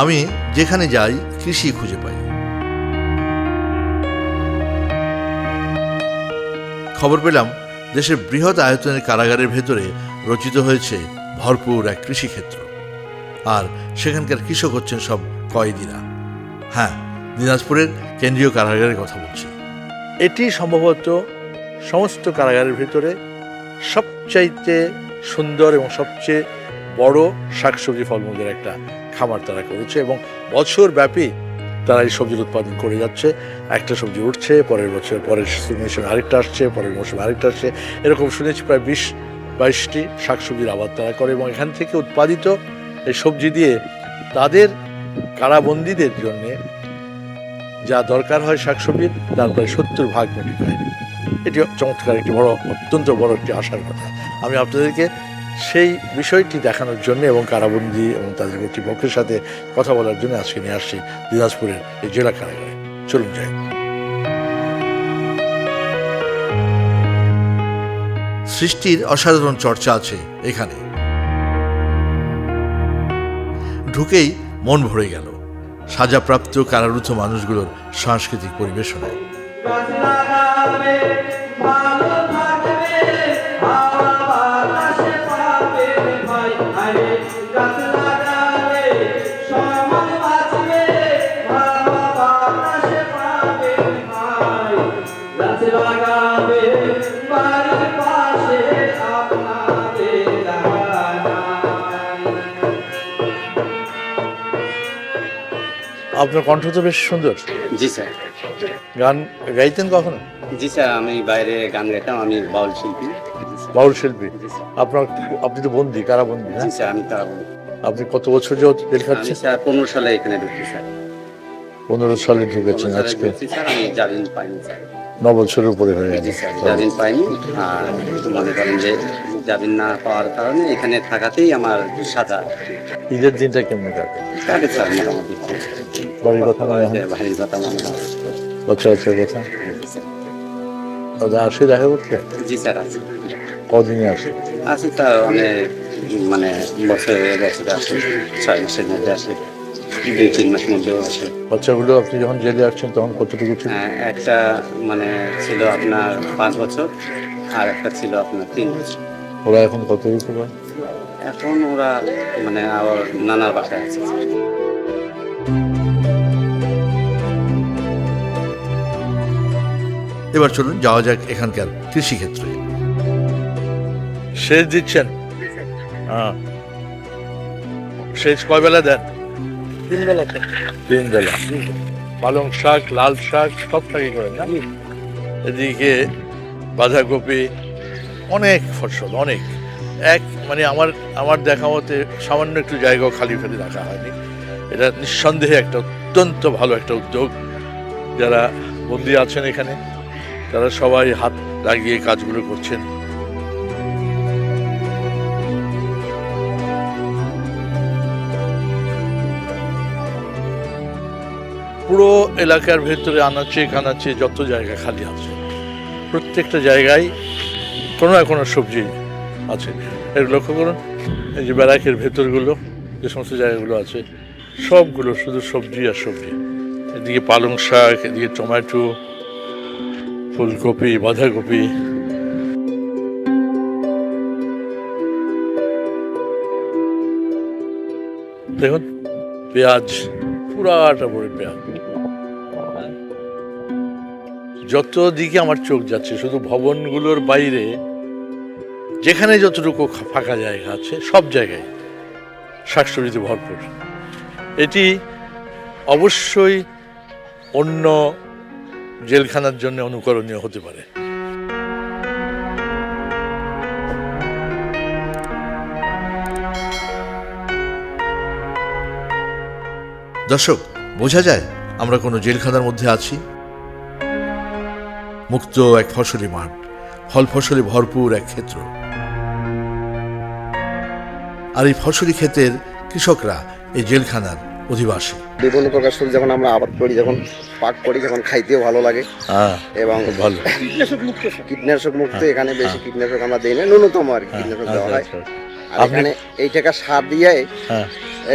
আমি যেখানে যাই, কৃষি খুঁজে পাই। খবর পেলাম, দেশের বৃহৎ আয়তনের কারাগারের ভেতরে রচিত হয়েছে ভরপুর এক কৃষিক্ষেত্র। আর সেখানকার কৃষক হচ্ছেন সব কয়েদিরা। হ্যাঁ দিনাজপুরের কেন্দ্রীয় কারাগারের কথা বলছি। এটি সম্ভবত সমস্ত কারাগারের ভিতরে সবচাইতে সুন্দর এবং সবচেয়ে বড় শাকসবজি ফলমূলের একটা খামার তারা করেছে এবং বছর ব্যাপী তারা এই সবজির উৎপাদন করে যাচ্ছে। একটা সবজি উঠছে, পরের বছর, পরের মৌসুমে আরেকটা আসছে, পরের মৌসুমে আরেকটা আসছে। এরকম শুনেছি প্রায় বিশ, বাইশটি শাকসবজির আবাদ তারা করে এবং এখান থেকে উৎপাদিত এই সবজি দিয়ে তাদের কারাবন্দীদের জন্যে যা দরকার হয় শাকসবজির, তার প্রায় সত্তর ভাগ মেটে এটি চমৎকার, একটি বড়, অত্যন্ত বড় একটি আশার কথা। আমি আপনাদেরকে সেই বিষয়টি দেখানোর জন্য এবং কারাবন্দি এবং তাদের কর্তৃপক্ষের সাথে কথা বলার জন্য আজকে নিয়ে আসছি দিনাজপুরের এই জেলা কারাগারে। চলুন যাই। সৃষ্টির অসাধারণ চর্চা আছে এখানে। ঢুকেই মন ভরে গেল। সাজাপ্রাপ্ত কারারুদ্ধ মানুষগুলোর সাংস্কৃতিক পরিবেশনায়। আপনার কণ্ঠ তো বেশ সুন্দর। জি স্যার। গান গাইতেন কখনো? জি স্যার আমি বাইরে গান গাইতাম আমি বাউল শিল্পী। বাউল শিল্পী? আপনার আপনি তো বন্দি কারাবন্দি জি হ্যাঁ? স্যার আমি কারা বলি আপনি কত বছর যাবত জেল খাচ্ছেন স্যার পনেরো সালে এখানে ঢুকছি স্যার। পনেরো সালে ঢুকেছেন আজকে। স্যার আমি জামিন পাইনি স্যার। ন বছরের উপরে হয়ে গেছে। জামিন পাইনি আর মনে করেন যে জামিন না পাওয়ার কারণে এখানে থাকাতেই আমার সাজা। ঈদের দিনটা কেমন কাটে? কাটে স্যার মোটামুটি। বাড়ির কথা নয় এখন বাহিনীর কথা মনে হয়। বাচ্চার কথা। ওদের আসে দেখা করতে? জি স্যার আছে কদিনে আসে? আছে স্যার অনেক মানে বছরে বছরে আসে ছয় মাসের মধ্যে আসে। তিন মাসের মধ্যেও আসে বাচ্চাগুলো আপনি যখন জেলে আসছেন তখন কতটুকু ছিল? হ্যাঁ, একটা মানে ছিল আপনার পাঁচ বছর আর একটা ছিল আপনার তিন বছর। ওরা এখন কতটুকু এখন ওরা মানে আবার নানার বাসায় আছে। এবার চলুন যাওয়া যাক এখানকার কৃষিক্ষেত্রে। সেচ দিচ্ছেন? হ্যাঁ। সেচ কয় বেলা দেন? তিন তিন বেলা পালং শাক লাল শাক সব শাকই করেন না? এদিকে বাঁধাকপি অনেক ফসল অনেক। এক মানে আমার আমার দেখা মতে সামান্য একটু জায়গাও খালি ফেলে রাখা হয়নি। এটা নিঃসন্দেহে একটা অত্যন্ত ভালো একটা উদ্যোগ। যারা বন্দী আছেন এখানে তারা সবাই হাত লাগিয়ে কাজগুলো করছেন। পুরো এলাকার ভেতরে আনাচে কানাচে যত জায়গা খালি আছে, প্রত্যেকটা জায়গায় কোনো না কোনো সবজি আছে। এর লক্ষ্য করুন, এই যে ব্যারাকের ভেতরগুলো, যে সমস্ত জায়গাগুলো আছে, সবগুলো শুধু সবজি আর সবজি। এদিকে পালং শাক, এদিকে টমেটো, ফুলকপি, বাঁধাকপি। দেখুন, পেঁয়াজ পুরাটা ভরে পেঁয়াজ যত দিকে আমার চোখ যাচ্ছে, শুধু ভবনগুলোর বাইরে, যেখানে যতটুকু ফাঁকা জায়গা আছে, সব জায়গায় শাকসবজিতে ভরপুর। এটি অবশ্যই অন্য জেলখানার জন্য অনুকরণীয় হতে পারে। দর্শক বোঝা যায় আমরা কোনো জেলখানার মধ্যে আছি। মুক্ত এক ফসলি মাঠ ফল ফসলে ভরপুর এক ক্ষেত্র। আর এই ফসলি ক্ষেতের কৃষকরা এই জেলখানার অধিবাসী। বিভিন্ন প্রকার সবজি যখন আমরা আবাদ করি যখন পাক করি যখন খাইতেও ভালো লাগে। হ্যাঁ এবং ভালো। কীটনাশক মুক্ত এখানে বেশি কীটনাশক আমরা দিই না ন্যূনতম আর কি হ্যাঁ, কীটনাশক আচ্ছা, দেওয়া হয় আচ্ছা। আর আপনি- এখানে এই টাকা সার দিয়ে হ্যাঁ।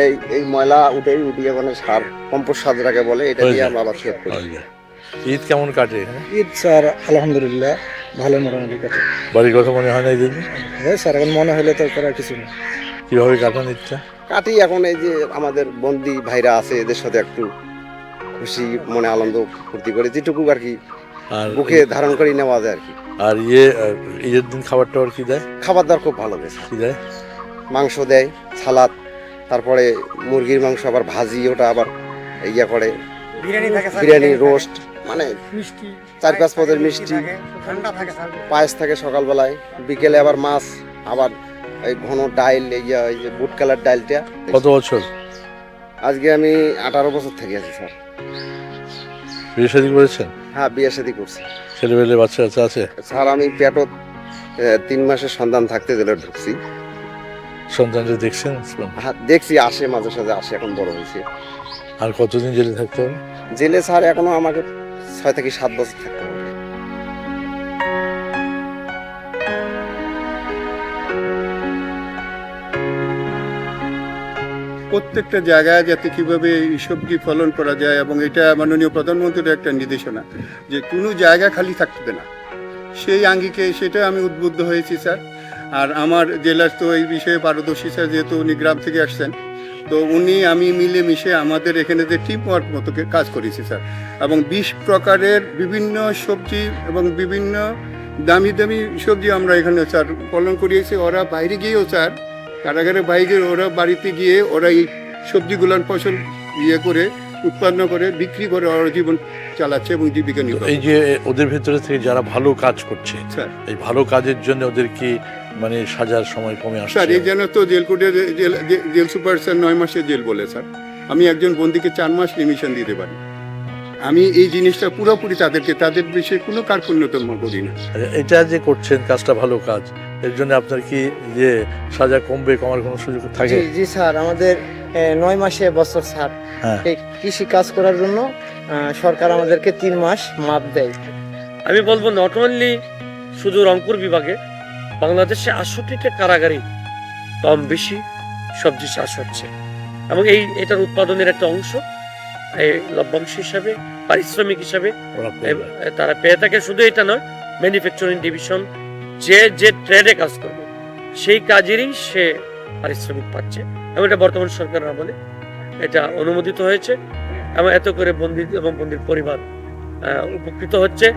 এই এই ময়লা উঠে উঠিয়ে মানে সার কম্পোস্ট সার যেটাকে বলে এটা দিয়ে আমরা আবার সেভ করি। ঈদ কেমন কাটে? ঈদ স্যার আলহামদুলিল্লাহ ভালো মোটামুটি কাটে। বাড়ির কথা মনে হয় না এই হ্যাঁ স্যার এখন মনে হলে তো করার কিছু না কীভাবে কাটান ঈদটা? কাটি এখন এই যে আমাদের বন্দি ভাইরা আছে এদের সাথে একটু খুশি মনে আনন্দ ফুর্তি করে যেটুকু আর কি আর বুকে ধারণ করে নেওয়া যায় আর কি। আর ইয়ে ঈদের দিন খাবার টাবার কি দেয়? খাবার দাবার খুব ভালো বেশ কি দেয়? মাংস দেয় সালাদ তারপরে মুরগির মাংস আবার ভাজি ওটা আবার ইয়া করে। বিরিয়ানি রোস্ট মানে চার পাঁচ পদের মিষ্টি। ঠান্ডা থাকে স্যার। পায়েস থাকে সকালবেলায় বিকেলে আবার মাছ আবার এই ঘন ডাইল এই যে এই যে বুট কালার ডাইলটা। কত বছর? আজকে আমি আঠারো বছর থেকে আছি স্যার। বিয়ে শাদী করেছেন? হ্যাঁ বিয়ে শাদি করছি। ছেলেবেলে বাচ্চা আছে? স্যার আমি পেটত তিন মাসের সন্তান থাকতে দিলে ঢুকছি। সন্তানরা দেখছেন? হ্যাঁ দেখছি আসে মাঝে সাঝে আসে এখন বড় হয়েছে। আর কতদিন জেলে থাকতে হবে? জেলে স্যার এখনও আমাকে ছয় থেকে সাত বছর থাকতে হবে। প্রত্যেকটা জায়গায় যাতে কীভাবে এই সবজি ফলন করা যায় এবং এটা মাননীয় প্রধানমন্ত্রীর একটা নির্দেশনা যে কোনো জায়গা খালি থাকবে না সেই আঙ্গিকে সেটা আমি উদ্বুদ্ধ হয়েছি স্যার। আর আমার জেলার তো এই বিষয়ে পারদর্শী স্যার যেহেতু উনি গ্রাম থেকে আসছেন তো উনি আমি মিলে মিশে আমাদের এখানে যে টিম ওয়ার্ক মতো কাজ করেছি স্যার। এবং বিশ প্রকারের বিভিন্ন সবজি এবং বিভিন্ন দামি দামি সবজি আমরা এখানে স্যার ফলন করিয়েছি। ওরা বাইরে গিয়েও স্যার কারাগারে বাইরে ওরা বাড়িতে গিয়ে ওরা এই সবজিগুলার ফসল ইয়ে করে উৎপন্ন করে বিক্রি করে ওরা জীবন চালাচ্ছে এবং জীবিকা নির্বাহ এই যে ওদের ভেতরে থেকে যারা ভালো কাজ করছে স্যার। এই ভালো কাজের জন্য ওদের কি মানে সাজার সময় কমে আসছে। স্যার এই যেন তো জেল কোর্টের জেল জেল সুপার স্যার নয় মাসের জেল বলে স্যার। আমি একজন বন্দীকে চার মাস রিমিশন দিতে পারি। আমি এই জিনিসটা পুরোপুরি তাদেরকে তাদের বিষয়ে কোনো কার্পণ্যতম করি না। আচ্ছা, এটা যে করছেন কাজটা ভালো কাজ। এর জন্য আপনার কি যে সাজা কমবে কমার কোনো সুযোগ থাকে? জি জি স্যার আমাদের নয় মাসে বছর স্যার। হ্যাঁ। কৃষি কাজ করার জন্য সরকার আমাদেরকে তিন মাস মাপ দেয়। আমি বলব নট অনলি শুধু রংপুর বিভাগে বাংলাদেশে আটষট্টিটা কারাগারে কম বেশি সবজি চাষ হচ্ছে। এবং এই এটার উৎপাদনের একটা অংশ এই লভ্যাংশ হিসাবে পারিশ্রমিক হিসাবে তারা পেয়ে থাকে। শুধু এটা নয় ম্যানুফ্যাকচারিং ডিভিশন যে যে ট্রেডে কাজ করবে সেই কাজেরই সে পারিশ্রমিক পাচ্ছে। এবং এটা বর্তমান সরকারের আমলে এটা অনুমোদিত হয়েছে এবং এত করে বন্দি এবং বন্দির পরিবার উপকৃত হচ্ছে।